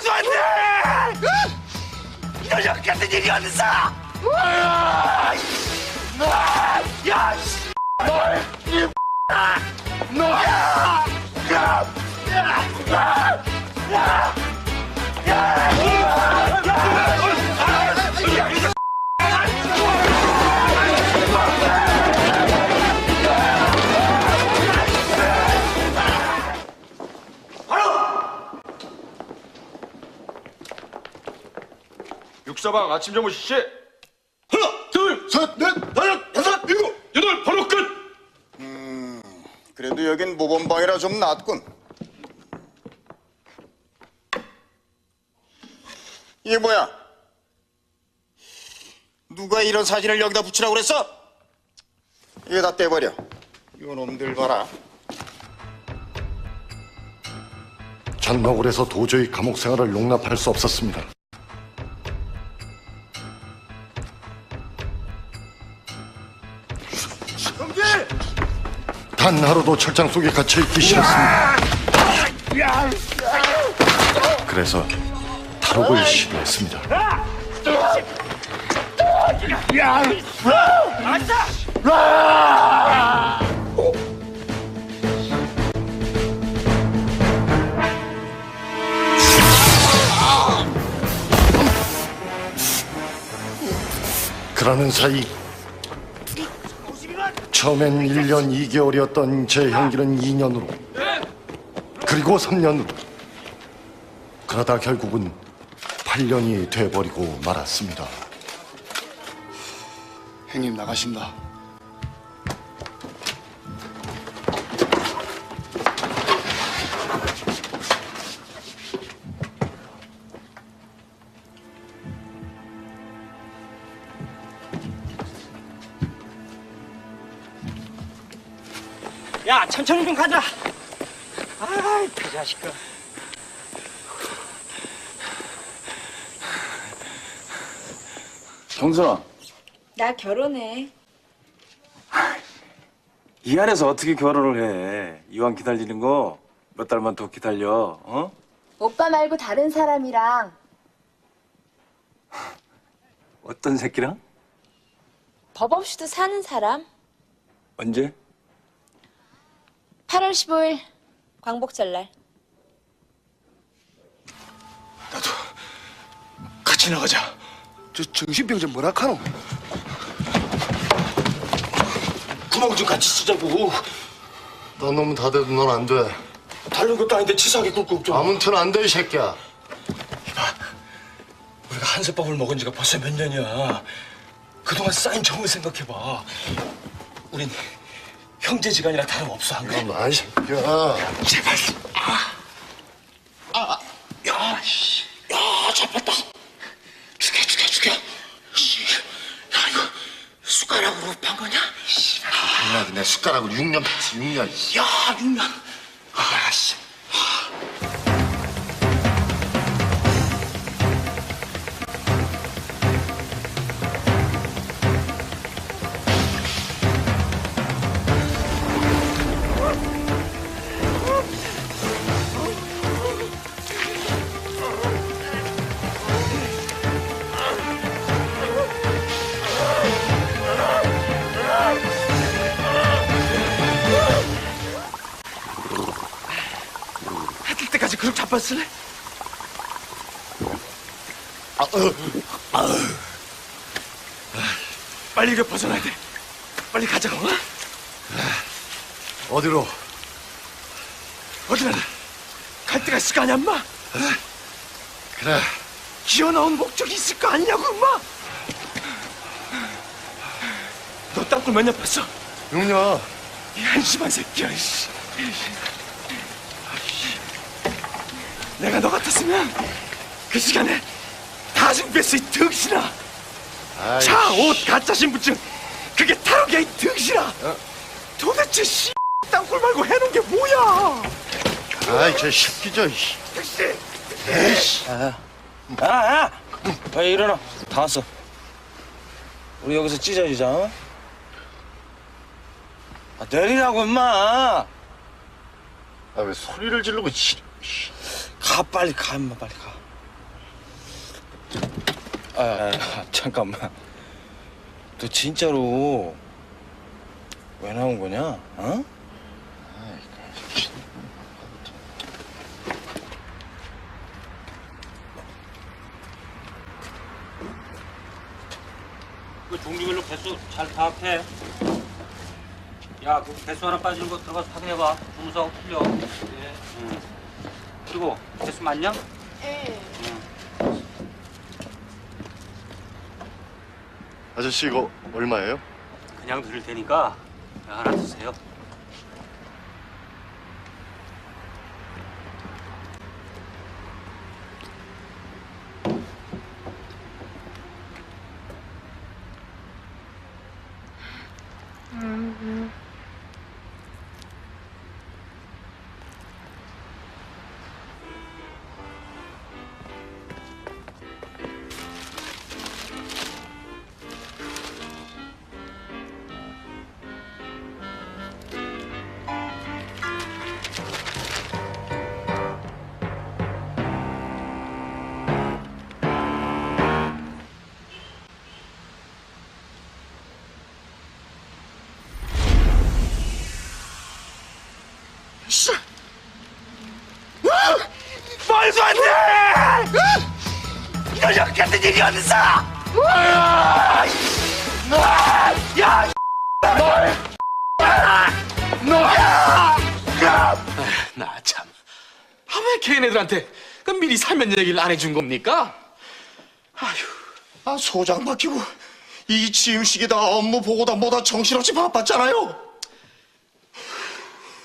말도 안 돼! 이런 역같 육사방 아침 점호 실시. 하나, 둘, 셋, 넷, 다섯, 여섯, 일곱. 여덟 바로 끝. 그래도 여긴 모범방이라 좀 낫군. 이게 뭐야? 누가 이런 사진을 여기다 붙이라고 그랬어? 이거 다 떼버려. 이놈들 봐라. 전억울해서 도저히 감옥 생활을 용납할 수 없었습니다. 단 하루도 철장 속에 갇혀 있기 싫었습니다. 그래서 탈옥을 시도했습니다. 그러는 사이 처음엔 1년 2개월이었던 제 형기는 2년으로 그리고 3년으로 그러다 결국은 8년이 돼버리고 말았습니다. 형님 나가신다. 야, 천천히 좀 가자. 아이, 그 자식들. 경선아, 나 결혼해. 이 안에서 어떻게 결혼을 해? 이왕 기다리는 거 몇 달만 더 기다려. 어? 오빠 말고 다른 사람이랑 어떤 새끼랑? 법 없이도 사는 사람? 언제? 8월 15일 광복절 날. 같이 나가자. 저 정신병자 뭐라 카노? 구멍 좀 같이 쓰자고. 너 놈은 다 돼도 넌 안 돼. 다른 것도 아닌데 치사하게 꿀꺽 좀. 아무튼 안 돼, 이 새끼야. 우리가 한솥밥을 먹은 지가 벌써 몇 년이야. 그동안 쌓인 정을 생각해봐. 우린 형제지간이라 다름없어 안 그래? 넌, 이 새끼야. 제발. 아. 아. 야, 씨. 야, 잡혔다. 죽여, 죽여, 죽여. 씨. 야, 이거 숟가락으로 판 거냐? 씨. 당연하게 내 숟가락을 6년 뺐지, 6년. 야, 육면. 아, 씨. 때까지 그렇게 잡았을래? 빨리 이거 벗어나야 돼. 빨리 가자고. 어? 어디로? 어디나 갈 데가 있을 거 아니야, 엄마? 그래. 기어 나온 목적이 있을 거 아니냐고, 엄마? 너 땅굴 몇년 팠어? 6년. 이 한심한 새끼야, 이씨. 내가 너 같았으면 그 시간에 다 준비했어, 이 등신아. 아이, 차, 옷, 가짜 신분증. 그게 탈옥이야, 이 등신아. 도대체 씨 땅굴 말고 해놓은 게 뭐야? 아이, 저 새끼, 저. 씨. 택시. 에이씨. 야, 야! 빨리 일어나. 다 왔어. 우리 여기서 찢어지자, 어? 아, 내리라고, 임마! 아, 왜 소리를 지르고, 씨. 씨. 가, 빨리 가, 임마, 빨리 가. 아, 아, 잠깐만. 너 진짜로 왜 나온 거냐? 어? 그 종류별로 개수 잘 파악해. 야, 그 개수 하나 빠지는 거 들어가서 확인해봐. 주무사하고 틀려. 예. 응. 그리고 개수 맞냐? 아저씨 이거 얼마예요? 그냥 드릴 테니까 하나 드세요. 말도 안 돼! 이 녀석 같은 일이 어딨어! 야! 나 참. 아, 왜 걔네들한테 그 미리 사면 얘기를 안 해준 겁니까? 아, 소장 바뀌고 이 지음식이다 업무 보고다 뭐다 정신없이 바빴잖아요.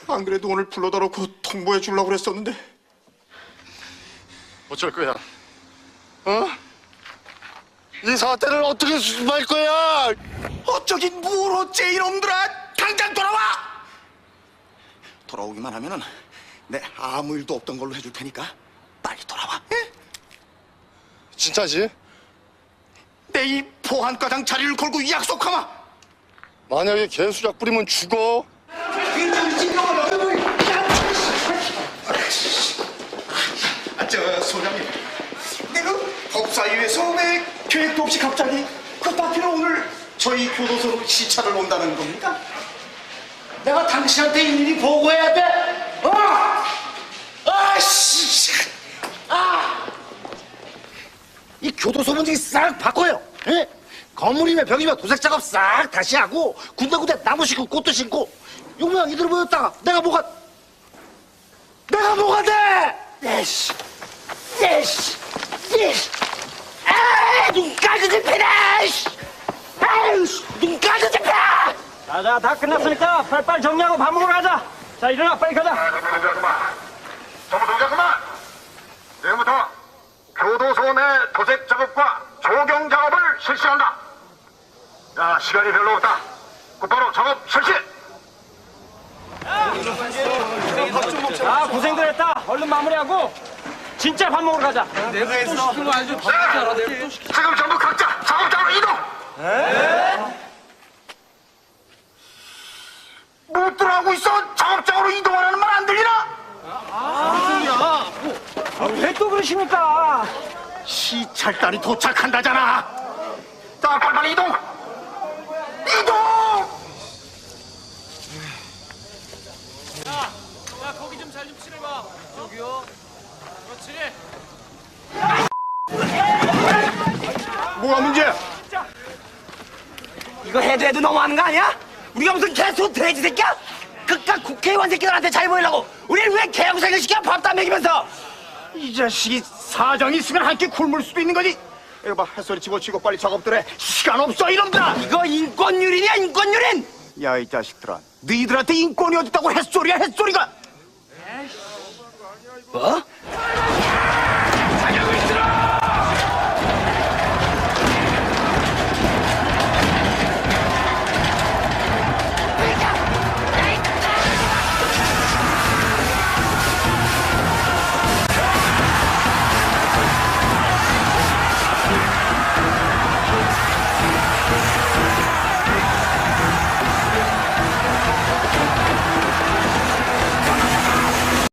안 그래도 오늘 불러다 놓고 통보해 주려고 그랬었는데 어쩔 거야? 어? 이 사태를 어떻게 수습할 거야? 어쩌긴 뭘 어째 이놈들아 당장 돌아와 돌아오기만 하면은 내 아무 일도 없던 걸로 해줄 테니까 빨리 돌아와 예? 진짜지? 내이 포한과장 자리를 걸고 약속하마 만약에 개수작 부리면 죽어. 아, 저 소장님 내가 법사위에서 왜 계획도 없이 갑자기 그 파티를 오늘 저희 교도소로 시찰을 온다는 겁니까? 내가 당신한테 일일이 보고해야 돼? 어? 아씨! 아! 이 교도소 문제 싹 바꿔요. 예? 건물이면 벽이면 도색 작업 싹 다시 하고 군데군데 나무 심고 꽃도 심고 요 모양 이대로 보였다가 내가 뭐가 내가 뭐가 돼? 예 씨 예씨 아눈 까지 잡히네 씨! 아유 눈 까지 잡혀 자, 자, 다 끝났으니까 빨리빨리 정리하고 밥 먹으러 가자. 자, 일어나, 빨리 가자. 동작 그만. 전부 동작 그만. 지금부터 교도소 내 도색 작업과 조경 작업을 실시한다. 자, 시간이 별로 없다. 곧바로 작업 실시. 아, 고생들 했다. 얼른 마무리하고 진짜 밥 먹으러 가자. 지금 전부 각자 작업장으로 이동. 못들 하고 있어? 작업장으로 이동하라는 말 안 들리나? 왜 또 그러십니까? 시찰단이 도착한다잖아. 자, 빨리빨리 이동. 이동. 뭐가 문제야? 이거 해도 해도 너무하는 거 아니야? 우리가 무슨 개수 돼지 새끼야? 그깟 국회의원 새끼들한테 잘 보이려고 우리를 왜 개고생을 시켜 밥도 안 먹이면서 이 자식이 사정이 있으면 한끼 굶을 수도 있는 거지. 이거 봐, 햇소리 집어치고 빨리 작업들 해. 시간 없어, 이놈들아! 이거 인권유린이야 인권유린 야, 이 자식들아. 너희들한테 인권이 어딨다고 햇소리야, 햇소리가! 뭐?